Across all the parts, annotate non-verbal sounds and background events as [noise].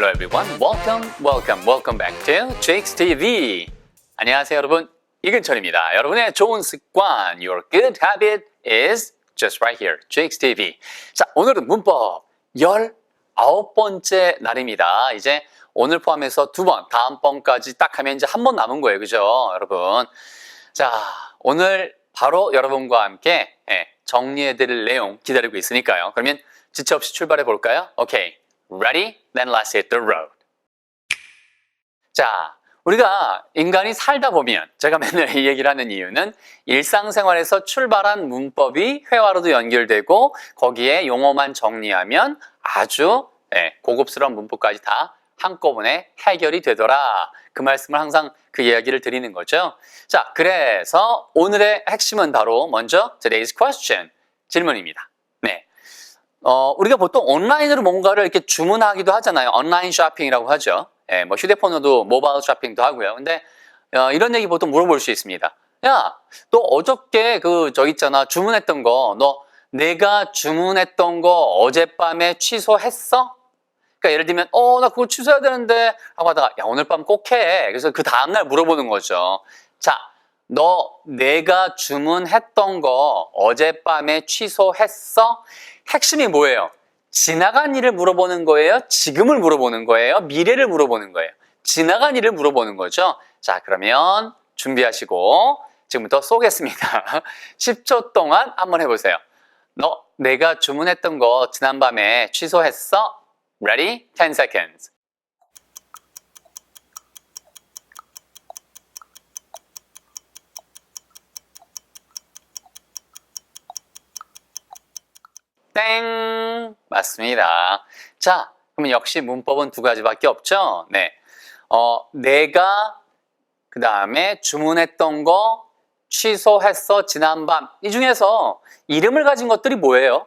Hello everyone. Welcome, welcome, welcome back to Jake's TV. 안녕하세요 여러분. 이근철입니다. 여러분의 좋은 습관, your good habit is just right here. Jake's TV. 자, 오늘은 문법 19번째 날입니다. 이제 오늘 포함해서 두 번, 다음번까지 딱 하면 이제 한 번 남은 거예요. 그죠? 여러분. 자, 오늘 바로 여러분과 함께 예, 정리해 드릴 내용 기다리고 있으니까요. 그러면 지체 없이 출발해 볼까요? 오케이. Ready? Then let's hit the road. 자, 우리가 인간이 살다 보면 제가 맨날 이 얘기를 하는 이유는 일상생활에서 출발한 문법이 회화로도 연결되고 거기에 용어만 정리하면 아주 예, 고급스러운 문법까지 다 한꺼번에 해결이 되더라. 그 말씀을 항상 그 이야기를 드리는 거죠. 자, 그래서 오늘의 핵심은 바로 먼저 today's question 질문입니다. 네. 어, 우리가 보통 온라인으로 뭔가를 이렇게 주문하기도 하잖아요. 온라인 쇼핑이라고 하죠. 예, 뭐 휴대폰으로도 모바일 쇼핑도 하고요. 근데 어, 이런 얘기 보통 물어볼 수 있습니다. 야, 너 어저께 그 저 있잖아 주문했던 거, 너 내가 주문했던 거 어젯밤에 취소했어? 그러니까 예를 들면 어 나 그거 취소해야 되는데 하고 하다가 야 오늘 밤 꼭 해. 그래서 그 다음날 물어보는 거죠. 자, 너 내가 주문했던 거 어젯밤에 취소했어? 핵심이 뭐예요? 지나간 일을 물어보는 거예요? 지금을 물어보는 거예요? 미래를 물어보는 거예요? 지나간 일을 물어보는 거죠. 자, 그러면 준비하시고 지금부터 쏘겠습니다. [laughs] 10초 동안 한번 해보세요. 너 내가 주문했던 거 지난밤에 취소했어? Ready? 10 seconds. 땡! 맞습니다. 자, 그러면 역시 문법은 두 가지밖에 없죠? 네. 어, 내가 그 다음에 주문했던 거 취소했어 지난밤 이 중에서 이름을 가진 것들이 뭐예요?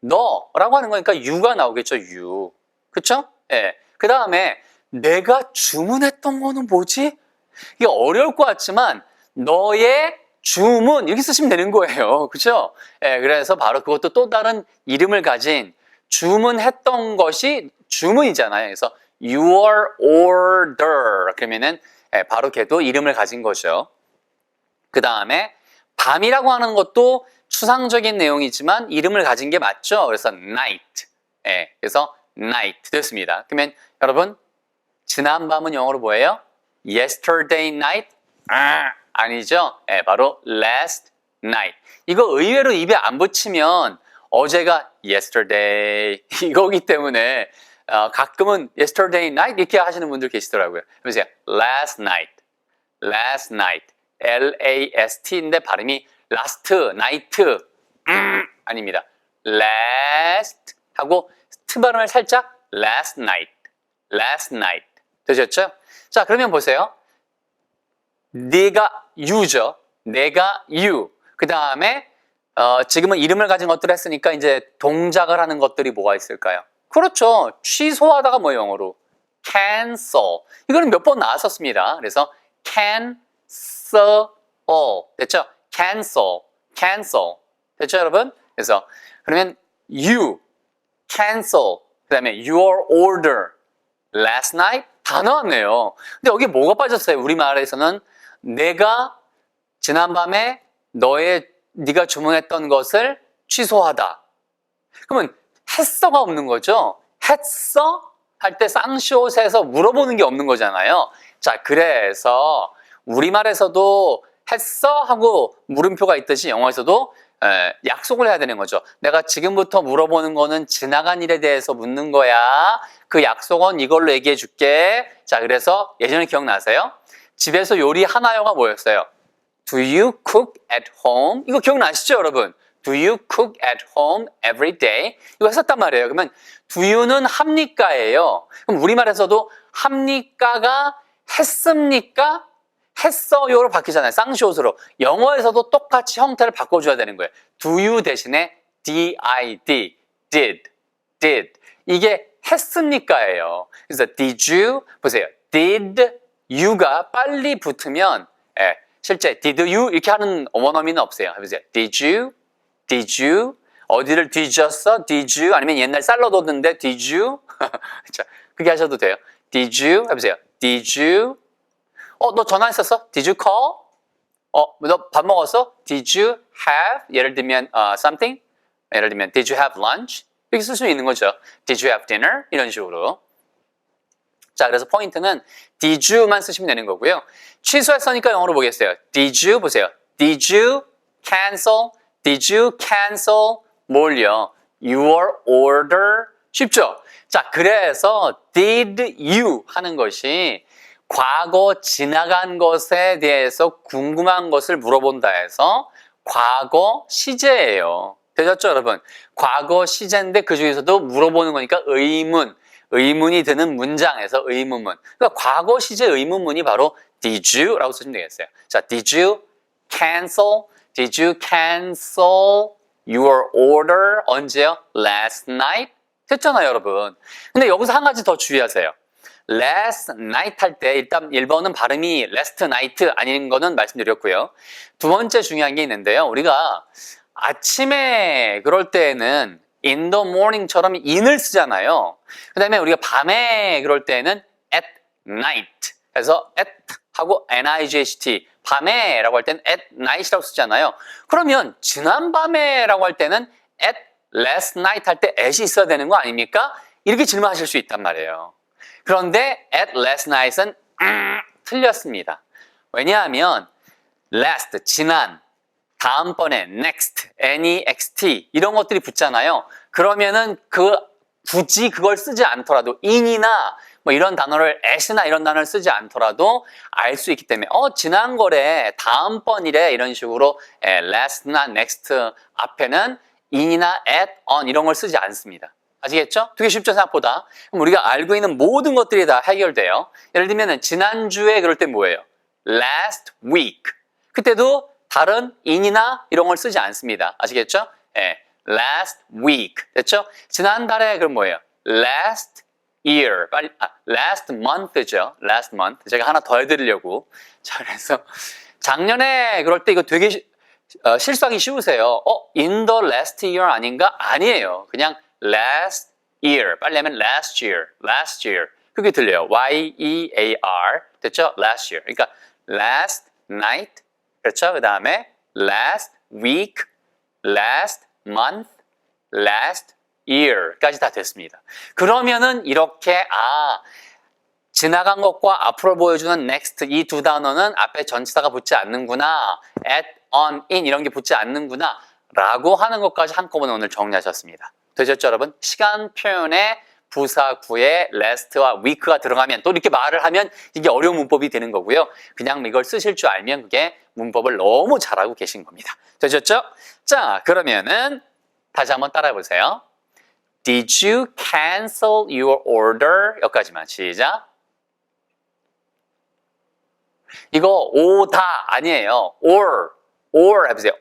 너라고 하는 거니까 유가 나오겠죠 유 그쵸? 예. 그 다음에 내가 주문했던 거는 뭐지? 이게 어려울 것 같지만 너의 주문 이렇게 쓰시면 되는 거예요 [laughs] 그쵸? 예, 그래서 바로 그것도 또 다른 이름을 가진 주문했던 것이 주문이잖아요 그래서 your order 그러면은 예, 바로 걔도 이름을 가진 거죠. 그 다음에 밤이라고 하는 것도 추상적인 내용이지만 이름을 가진 게 맞죠. 그래서 night. 예, 그래서 night 됐습니다. 그러면 여러분 지난 밤은 영어로 뭐예요? yesterday night? 아, 아니죠. 예, 바로 last night. 이거 의외로 입에 안 붙이면 어제가 yesterday 이거기 때문에 어, 가끔은 yesterday night 이렇게 하시는 분들 계시더라고요. 보세요. last night, last night, L-A-S-T인데 발음이 last night 음, 아닙니다. last 하고 트 발음을 살짝 last night, last night 되셨죠? 자 그러면 보세요. 네가 you죠. 내가 you. 그 다음에 어, 지금은 이름을 가진 것들을 했으니까 이제 동작을 하는 것들이 뭐가 있을까요? 그렇죠. 취소하다가 뭐 영어로? cancel. 이거는 몇 번 나왔었습니다. 그래서 cancel. 됐죠? cancel. cancel. 됐죠, 여러분? 그래서 그러면 you cancel. 그다음에 your order last night 다 나왔네요. 근데 여기 뭐가 빠졌어요? 우리말에서는 내가 지난밤에 너의 네가 주문했던 것을 취소하다. 그러면 했어가 없는 거죠. 했어? 할 때 쌍시옷에서 물어보는 게 없는 거잖아요. 자, 그래서 우리말에서도 했어? 하고 물음표가 있듯이 영어에서도 에, 약속을 해야 되는 거죠. 내가 지금부터 물어보는 거는 지나간 일에 대해서 묻는 거야. 그 약속은 이걸로 얘기해 줄게. 자, 그래서 예전에 기억나세요? 집에서 요리 하나요가 뭐였어요? Do you cook at home? 이거 기억나시죠, 여러분? Do you cook at home every day? 이거 했었단 말이에요. 그러면 do you는 합니까예요. 그럼 우리말에서도 합니까가 했습니까? 했어요로 바뀌잖아요. 쌍시옷으로. 영어에서도 똑같이 형태를 바꿔줘야 되는 거예요. do you 대신에 did, did, did. 이게 했습니까예요. 그래서 did you, 보세요. did you가 빨리 붙으면 예, 실제 did you 이렇게 하는 원어민은 없어요. 해보세요. did you, did you 어디를 뒤졌어? Did you? 아니면 옛날 샐러드 얻는데 Did you? 자, 그게 하셔도 돼요. Did you? 해보세요. Did you? 어, 너 전화했었어? Did you call? 어, 너 밥 먹었어? Did you have? 예를 들면 어, something? 예를 들면 Did you have lunch? 이렇게 쓸 수 있는 거죠. Did you have dinner? 이런 식으로. 자, 그래서 포인트는 did you만 쓰시면 되는 거고요. 취소했으니까 영어로 보겠어요. Did you 보세요. Did you cancel? Did you cancel? 뭘요? Your order? 쉽죠? 자, 그래서 did you 하는 것이 과거 지나간 것에 대해서 궁금한 것을 물어본다 해서 과거 시제예요. 되셨죠, 여러분? 과거 시제인데 그 중에서도 물어보는 거니까 의문, 의문이 드는 문장에서 의문문. 그러니까 과거 시제 의문문이 바로 did you라고 쓰시면 되겠어요. 자, did you cancel? Did you cancel your order 언제요? Last night? 됐잖아요, 여러분. 근데 여기서 한 가지 더 주의하세요. last night 할 때 일단 1번은 발음이 last night 아닌 거는 말씀드렸고요. 두 번째 중요한 게 있는데요. 우리가 아침에 그럴 때에는 in the morning처럼 in을 쓰잖아요. 그 다음에 우리가 밤에 그럴 때는 at night. 그래서 at 하고 night, 밤에 라고 할 때는 at night이라고 쓰잖아요. 그러면 지난밤에 라고 할 때는 at last night 할 때 at이 있어야 되는 거 아닙니까? 이렇게 질문하실 수 있단 말이에요. 그런데 at last night은 음, 틀렸습니다. 왜냐하면 last, 지난, 다음번에 next, next 이런 것들이 붙잖아요. 그러면은 그 굳이 그걸 쓰지 않더라도 in이나 뭐 이런 단어를 at이나 이런 단어를 쓰지 않더라도 알 수 있기 때문에 어 지난 거래 다음번이래 이런 식으로 에, last나 next 앞에는 in이나 at, on 이런 걸 쓰지 않습니다. 아시겠죠? 되게 쉽죠 생각보다. 그럼 우리가 알고 있는 모든 것들이 다 해결돼요. 예를 들면 지난주에 그럴 때 뭐예요? last week. 그때도 다른 in이나 이런 걸 쓰지 않습니다. 아시겠죠? 예, last week. 됐죠? 지난달에 그럼 뭐예요? last year. 빨리, 아, last month죠. last month. 제가 하나 더 해드리려고. 자, 그래서 작년에 그럴 때 이거 되게 시- 어, 실수하기 쉬우세요. 어, in the last year 아닌가? 아니에요. 그냥 last year. 빨리 하면 last year. last year. 그게 들려요. Y-E-A-R. 됐죠? last year. 그러니까 last night. 그렇죠? 그 다음에 last week, last month, last year까지 다 됐습니다. 그러면은 이렇게 아 지나간 것과 앞으로 보여주는 next 이 두 단어는 앞에 전치사가 붙지 않는구나, at, on, in 이런 게 붙지 않는구나 라고 하는 것까지 한꺼번에 오늘 정리하셨습니다. 되셨죠 여러분? 시간 표현에 부사구에 last와 week가 들어가면 또 이렇게 말을 하면 이게 어려운 문법이 되는 거고요. 그냥 이걸 쓰실 줄 알면 그게 문법을 너무 잘하고 계신 겁니다. 되셨죠? 자, 그러면은 다시 한번 따라해 보세요. Did you cancel your order? 여기까지만 시작. 이거 오다 아니에요. or, or 해보세요.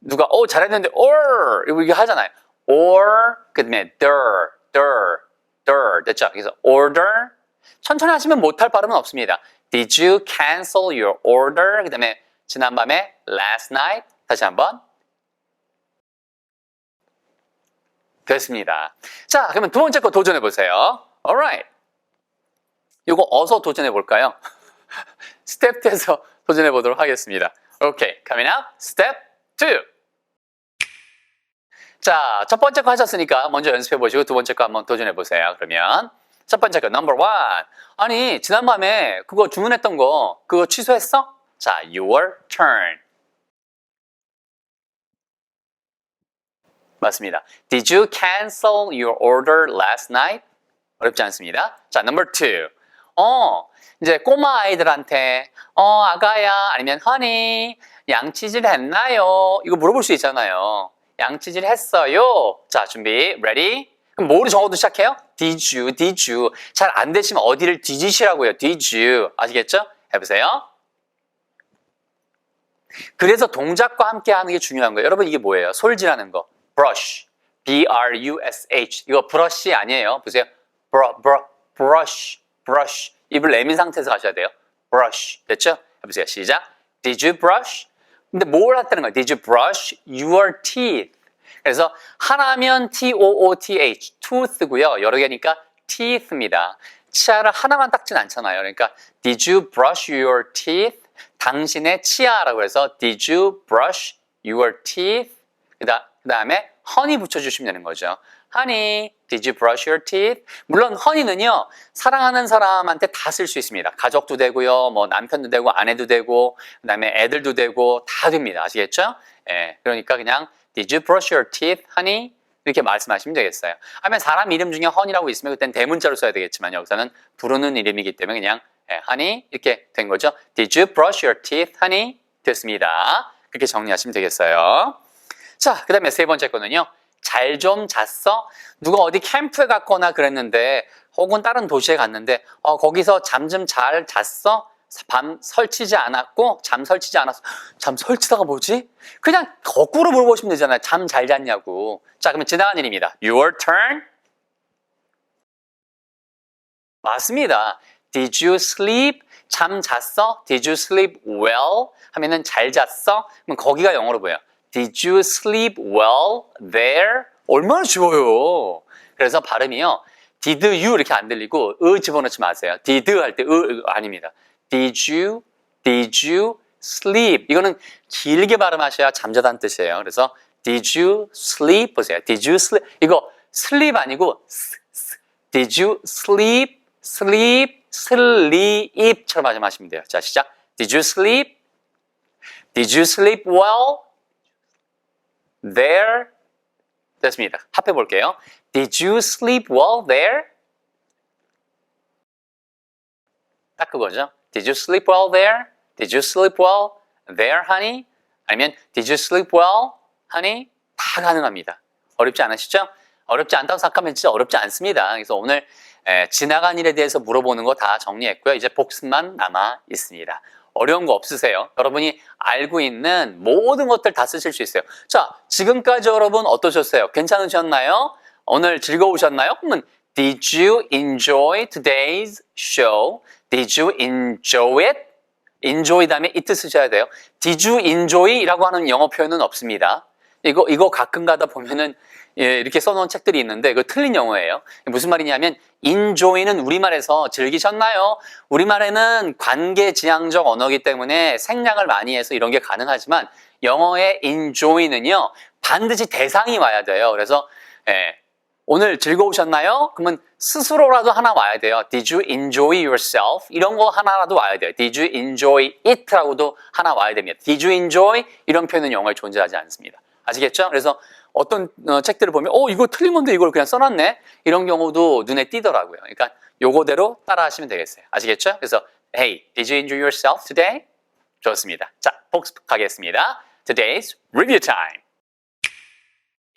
누가 오 잘했는데 or 이거 하잖아요. or 그다음에 der, der, der 됐죠? 그래서 order 천천히 하시면 못할 발음은 없습니다. Did you cancel your order? 그다음에 지난밤에 last night 다시 한번 됐습니다. 자, 그러면 두 번째 거 도전해 보세요. Alright. 이거 어서 도전해 볼까요? [laughs] 스텝 2에서 도전해 보도록 하겠습니다. 오케이, coming up, step 2. 자, 첫 번째 거 하셨으니까 먼저 연습해 보시고 두 번째 거 한번 도전해 보세요. 그러면 첫 번째 거 number one. 아니, 지난밤에 그거 주문했던 거 그거 취소했어? 자, your turn. 맞습니다. Did you cancel your order last night? 어렵지 않습니다. 자, number two. 어, 이제 꼬마 아이들한테 어, 아가야 아니면 honey 양치질 했나요? 이거 물어볼 수 있잖아요. 양치질 했어요. 자, 준비. ready? 그럼 뭐로 적어도 시작해요? Did you? Did you? 잘 안 되시면 어디를 뒤지시라고요. Did you? 아시겠죠? 해보세요. 그래서 동작과 함께 하는 게 중요한 거예요. 여러분 이게 뭐예요? 솔질하는 거. brush. B-R-U-S-H. 이거 브러쉬 아니에요. 보세요. 브러, 브러, brush, brush. 입을 내민 상태에서 가셔야 돼요. brush. 됐죠? 해보세요. 시작. Did you brush? 근데 뭘 했다는 거예요? Did you brush your teeth? 그래서 하나면 T-O-O-T-H, tooth고요. 여러 개니까 teeth입니다. 치아를 하나만 닦진 않잖아요. 그러니까 Did you brush your teeth? 당신의 치아라고 해서 Did you brush your teeth? 그 다음에 honey 붙여주시면 되는 거죠. Honey, did you brush your teeth? 물론 honey는요 사랑하는 사람한테 다 쓸 수 있습니다. 가족도 되고요, 뭐 남편도 되고 아내도 되고, 그 다음에 애들도 되고 다 됩니다. 아시겠죠? 예, 그러니까 그냥 Did you brush your teeth, honey? 이렇게 말씀하시면 되겠어요. 하면 사람 이름 중에 honey라고 있으면 그땐 대문자로 써야 되겠지만 여기서는 부르는 이름이기 때문에 그냥 예, honey 이렇게 된 거죠. Did you brush your teeth, honey? 됐습니다. 그렇게 정리하시면 되겠어요. 자, 그 다음에 세 번째 거는요. 잘 좀 잤어? 누가 어디 캠프에 갔거나 그랬는데 혹은 다른 도시에 갔는데 어, 거기서 잠 좀 잘 잤어? 밤 설치지 않았고 잠 설치지 않았어. 잠 설치다가 뭐지? 그냥 거꾸로 물어보시면 되잖아요. 잠 잘 잤냐고. 자, 그러면 지나간 일입니다. Your turn. 맞습니다. Did you sleep? 잠 잤어? Did you sleep well? 하면은 잘 잤어? 그럼 거기가 영어로 뭐예요? Did you sleep well there? 얼마나 쉬워요. 그래서 발음이요. Did you 이렇게 안 들리고 으 집어넣지 마세요. Did 할 때 으 아닙니다. Did you? Did you sleep? 이거는 길게 발음하셔야 잠자다는 뜻이에요. 그래서 Did you sleep? 보세요. Did you sleep? 이거 sleep 아니고 s, s. Did you sleep? sleep, sleep처럼 발음하시면 돼요. 자, 시작. Did you sleep? Did you sleep well? There? 됐습니다. 합해 볼게요. Did you sleep well there? 딱 그거죠. Did you sleep well there? Did you sleep well there, honey? 아니면 Did you sleep well, honey? 다 가능합니다. 어렵지 않으시죠? 어렵지 않다고 생각하면 진짜 어렵지 않습니다. 그래서 오늘 에, 지나간 일에 대해서 물어보는 거 다 정리했고요. 이제 복습만 남아 있습니다. 어려운 거 없으세요? 여러분이 알고 있는 모든 것들 다 쓰실 수 있어요. 자, 지금까지 여러분 어떠셨어요? 괜찮으셨나요? 오늘 즐거우셨나요? 그러면 Did you enjoy today's show? Did you enjoy it? enjoy 다음에 it 쓰셔야 돼요. Did you enjoy라고 하는 영어 표현은 없습니다. 이거 이거 가끔 가다 보면은 예, 이렇게 써놓은 책들이 있는데 그 틀린 영어예요. 무슨 말이냐면 enjoy는 우리말에서 즐기셨나요? 우리말에는 관계지향적 언어이기 때문에 생략을 많이 해서 이런 게 가능하지만 영어의 enjoy는요 반드시 대상이 와야 돼요. 그래서 예, 오늘 즐거우셨나요? 그러면 스스로라도 하나 와야 돼요. Did you enjoy yourself? 이런 거 하나라도 와야 돼요. Did you enjoy it?라고도 하나 와야 됩니다. Did you enjoy? 이런 표현은 영어에 존재하지 않습니다. 아시겠죠? 그래서 어떤 어, 책들을 보면 어 이거 틀리면데 이걸 그냥 써놨네 이런 경우도 눈에 띄더라고요. 그러니까 요거대로 따라하시면 되겠어요. 아시겠죠? 그래서 Hey, did you enjoy yourself today? 좋습니다. 자, 복습하겠습니다. Today's review time.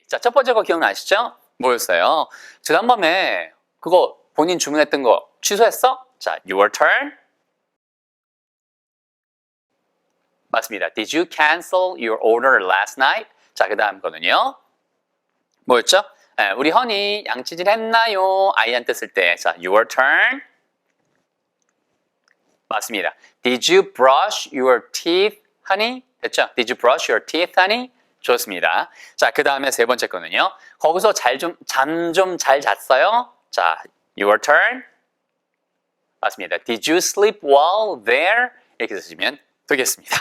자, 첫 번째 거 기억나시죠? 뭐였어요? 지난밤에 그거 본인 주문했던 거 취소했어? 자, your turn. 맞습니다. Did you cancel your order last night? 자, 그 다음 거는요. 뭐였죠? 에, 우리 허니 양치질 했나요? 아이한테 쓸 때. 자, your turn. 맞습니다. Did you brush your teeth, honey? 됐죠? Did you brush your teeth, honey? 좋습니다. 자, 그 다음에 세 번째 거는요. 거기서 잘 좀, 잠 좀 잘 잤어요? 자, your turn. 맞습니다. Did you sleep well there? 이렇게 쓰시면 되겠습니다.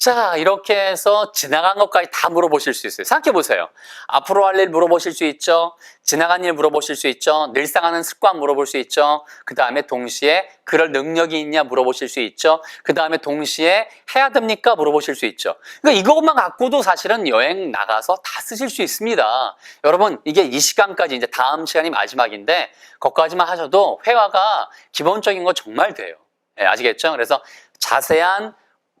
자, 이렇게 해서 지나간 것까지 다 물어보실 수 있어요. 생각해 보세요. 앞으로 할 일 물어보실 수 있죠. 지나간 일 물어보실 수 있죠. 늘상 하는 습관 물어볼 수 있죠. 그 다음에 동시에 그럴 능력이 있냐 물어보실 수 있죠. 그 다음에 동시에 해야 됩니까 물어보실 수 있죠. 그러니까 이것만 갖고도 사실은 여행 나가서 다 쓰실 수 있습니다. 여러분, 이게 이 시간까지 이제 다음 시간이 마지막인데, 거기까지만 하셔도 회화가 기본적인 거 정말 돼요. 네, 아시겠죠? 그래서 자세한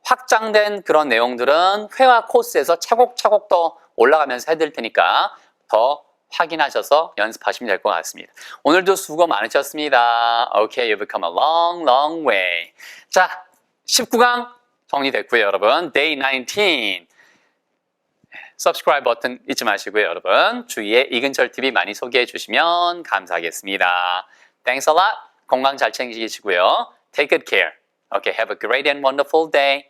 확장된 그런 내용들은 회화 코스에서 차곡차곡 더 올라가면서 해드릴 테니까 더 확인하셔서 연습하시면 될 것 같습니다. 오늘도 수고 많으셨습니다. Okay, you've come a long, long way. 자, 19강 정리됐고요, 여러분. Day 19. subscribe 버튼 잊지 마시고요, 여러분. 주위에 이근철 TV 많이 소개해 주시면 감사하겠습니다. Thanks a lot. 건강 잘 챙기시고요. Take good care. Okay, have a great and wonderful day.